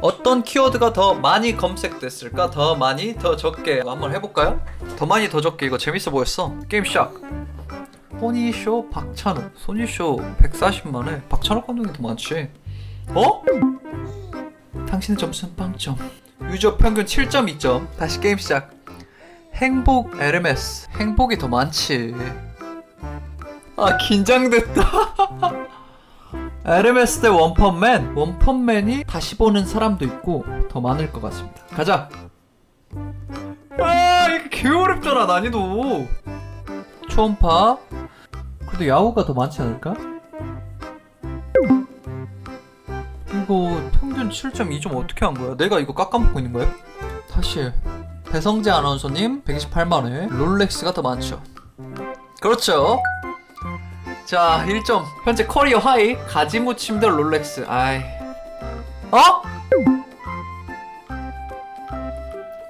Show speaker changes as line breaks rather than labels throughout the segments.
어떤 키워드가 더 많이 검색됐을까? 더 많이, 더 적게 한번 해볼까요? 더 많이, 더 적게 이거 재밌어 보였어. 게임 시작. 소니쇼 박찬욱. 소니쇼 140만에 박찬욱 감독이 더 많지. 어? 당신의 점수는 빵점. 유저 평균 7.2점. 다시 게임 시작. 행복 에르메스. 행복이 더 많지. 아 긴장됐다. 에르메스 대 원펀맨. 원펀맨이 다시 보는 사람도 있고 더 많을 것 같습니다. 가자. 아 이거 개 어렵잖아 난이도. 초음파. 그래도 야호가 더 많지 않을까? 이거 평균 7.2점 어떻게 한 거야? 내가 이거 깎아먹고 있는 거야? 다시 배성재 아나운서님 128만회 롤렉스가 더 많죠 그렇죠 자 1점. 현재 커리어 하이 가지무 침 대 롤렉스. 아이. 어?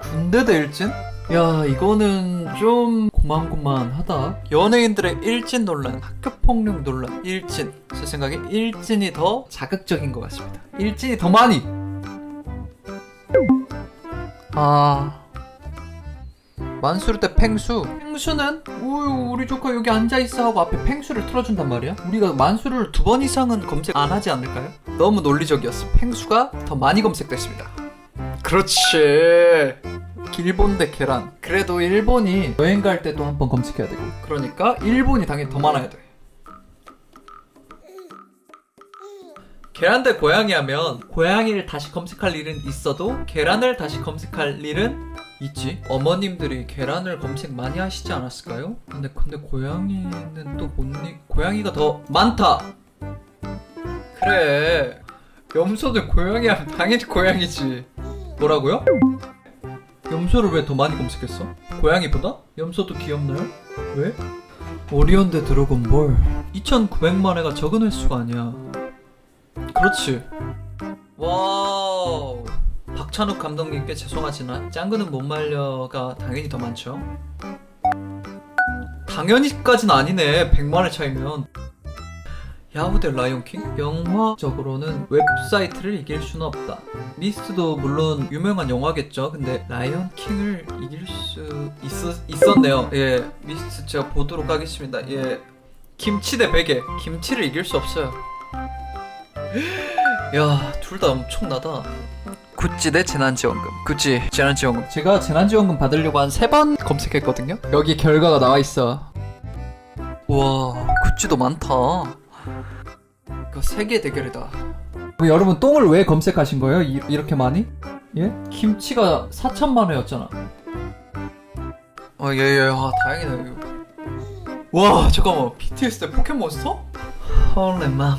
군대 대 일진? 야 이거는 좀 고만고만하다. 연예인들의 일진 논란 학교폭력 논란 일진. 제 생각에 일진이 더 자극적인 것 같습니다. 일진이 더 많이. 아 만수르 대 팽수 팽수는 오유 우리 조카 여기 앉아있어 하고 앞에 팽수를 틀어준단 말이야 우리가 만수르를 두 번 이상은 검색 안 하지 않을까요? 너무 논리적이었어 팽수가 더 많이 검색됐습니다 그렇지 일본 대 계란. 그래도 일본이 여행 갈 때도 한번 검색해야 되고. 그러니까 일본이 당연히 더 많아야 돼. 계란 대 고양이 하면 고양이를 다시 검색할 일은 있어도 계란을 다시 검색할 일은 있지. 어머님들이 계란을 검색 많이 하시지 않았을까요? 근데 근데 고양이는 또못 이 고양이가 더 많다. 그래. 염소들 고양이 하면 당연히 고양이지. 뭐라고요? 염소를 왜 더 많이 검색했어? 고양이보다? 염소도 귀엽나요? 왜? 오리온 대 드래곤볼 2900만 회가 적은 횟수가 아니야 그렇지 와우 박찬욱 감독님께 죄송하지만 짱구는 못 말려가 당연히 더 많죠 당연히까진 아니네 100만 회 차이면 야후 대 라이온킹? 영화적으로는 웹사이트를 이길 수는 없다. 미스트도 물론 유명한 영화겠죠. 근데 라이온킹을 이길 수 있었, 있었네요. 예, 미스트 제가 보도록 하겠습니다. 예, 김치 대 베개. 김치를 이길 수 없어요. 야, 둘 다 엄청나다. 구찌 대 재난지원금. 구찌 재난지원금. 제가 재난지원금 받으려고 한 세 번 검색했거든요. 여기 결과가 나와 있어. 와, 구찌도 많다. 그 세계 대결이다. 여러분 똥을 왜 검색하신 거예요? 이, 이렇게 많이? 예? 김치가 4천만 회였잖아. 아 예예 아 다행이다 이거. 와 잠깐만 BTS 대 포켓몬스터? 헐레 마마.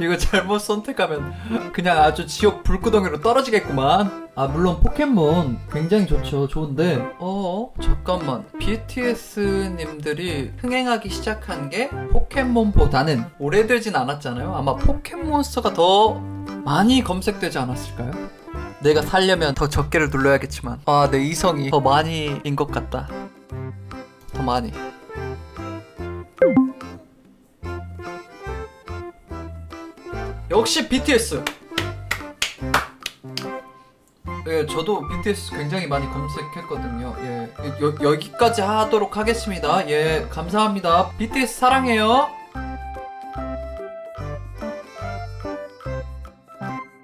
이거 잘못 선택하면 그냥 아주 지옥 불구덩이로 떨어지겠구만. 아 물론 포켓몬 굉장히 좋죠. 좋은데. 어 잠깐만. BTS님들이 흥행하기 시작한 게 포켓몬보다는 오래되진 않았잖아요. 아마 포켓몬스터가 더 많이 검색되지 않았을까요? 내가 살려면 더 적게를 눌러야겠지만. 아 내 이성이 더 많이인 것 같다. 더 많이 역시 BTS. 예, 저도 BTS 굉장히 많이 검색했거든요. 예, 여, 여기까지 하도록 하겠습니다. 예, 감사합니다. BTS 사랑해요.